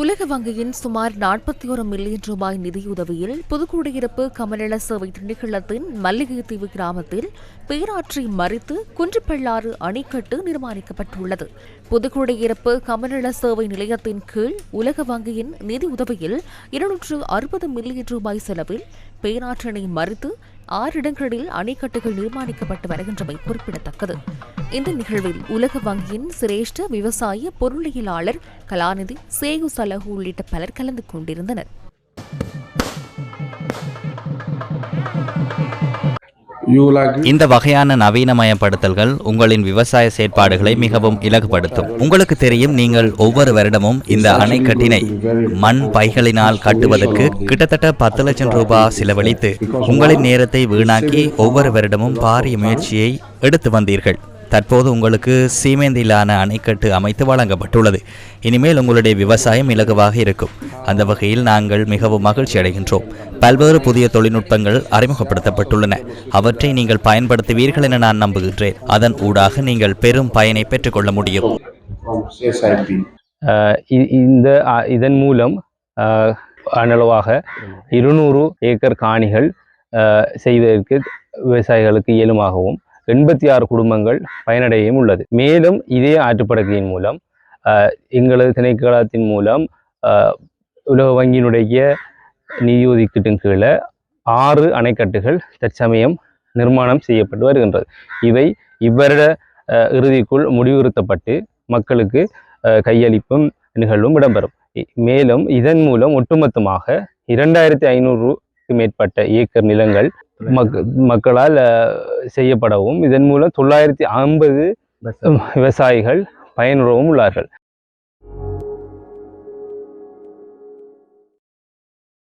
உலக வங்கியின் சுமார் நாற்பத்தி ஒரு மில்லியன் ரூபாய் நிதியுதவியில் புதுக்குடியிருப்பு கமநல சேவை திணைக்களத்தின் மல்லிகைத்தீவு கிராமத்தில் பேராற்றை மறித்து குன்றுப்பள்ளாறு அணைக்கட்டு நிர்மாணிக்கப்பட்டுள்ளது. புதுக்குடியிருப்பு கமநல சேவை நிலையத்தின் கீழ் உலக வங்கியின் நிதியுதவியில் இருநூற்று அறுபது மில்லியன் ரூபாய் செலவில் பேராற்றினை மறித்து ஆறு இடங்களில் அணைக்கட்டுகள் நிர்மாணிக்கப்பட்டு வருகின்றமை குறிப்பிடத்தக்கது. இந்த நிகழ்வில் உலக வங்கியின் சிரேஷ்ட விவசாய பொருளியலாளர் கலாநிதி சேகு சலகு உள்ளிட்ட பலர் கலந்து கொண்டிருந்தனர். இந்த வகையான நவீனமயப்படுத்தல்கள் உங்களின் விவசாய செயற்பாடுகளை மிகவும் இலகுபடுத்தும். உங்களுக்கு தெரியும் நீங்கள் ஒவ்வொரு வருடமும் இந்த அணைக்கட்டினை மண் பைகளினால் கட்டுவதற்கு கிட்டத்தட்ட பத்து லட்சம் ரூபாய் செலவழித்து உங்களின் நேரத்தை வீணாக்கி ஒவ்வொரு வருடமும் பாரிய முயற்சியை எடுத்து வந்தீர்கள். தற்போது உங்களுக்கு சீமேந்திலான அணைக்கட்டு அமைத்து வழங்கப்பட்டுள்ளது. இனிமேல் உங்களுடைய விவசாயம் இலகுவாக இருக்கும். அந்த வகையில் நாங்கள் மிகவும் மகிழ்ச்சி அடைகின்றோம். பல்வேறு புதிய தொழில்நுட்பங்கள் அறிமுகப்படுத்தப்பட்டுள்ளன. அவற்றை நீங்கள் பயன்படுத்துவீர்கள் என நான் நம்புகின்றேன். அதன் ஊடாக நீங்கள் பெரும் பயனை பெற்றுக்கொள்ள முடியும். இந்த இதன் மூலம் அனளவாக இருநூறு ஏக்கர் காணிகள் செய்வதற்கு விவசாயிகளுக்கு இயலுமாகவும் எண்பத்தி ஆறு குடும்பங்கள் பயனடையும் உள்ளது. மேலும் இதே ஆற்றுப்படுக்கையின் மூலம் எங்களது திணைக்களத்தின் மூலம் உலக வங்கியினுடைய நிதி ஒதுக்கீட்டின் கீழே ஆறு அணைக்கட்டுகள் தற்சமயம் நிர்மாணம் செய்யப்பட்டு வருகின்றது. இவை இவ்வருட இறுதிக்குள் முடிவுறுத்தப்பட்டு மக்களுக்கு கையளிப்பும் நிகழ்வும் இடம்பெறும். மேலும் இதன் மூலம் ஒட்டுமொத்தமாக இரண்டாயிரத்தி ஐநூறுக்கு மேற்பட்ட ஏக்கர் நிலங்கள் மக் மக்களால் செய்யப்படவும் இதன் மூலம் தொள்ளாயிரத்தி ஐம்பது விவசாயிகள் பயனுறவும் உள்ளார்கள்.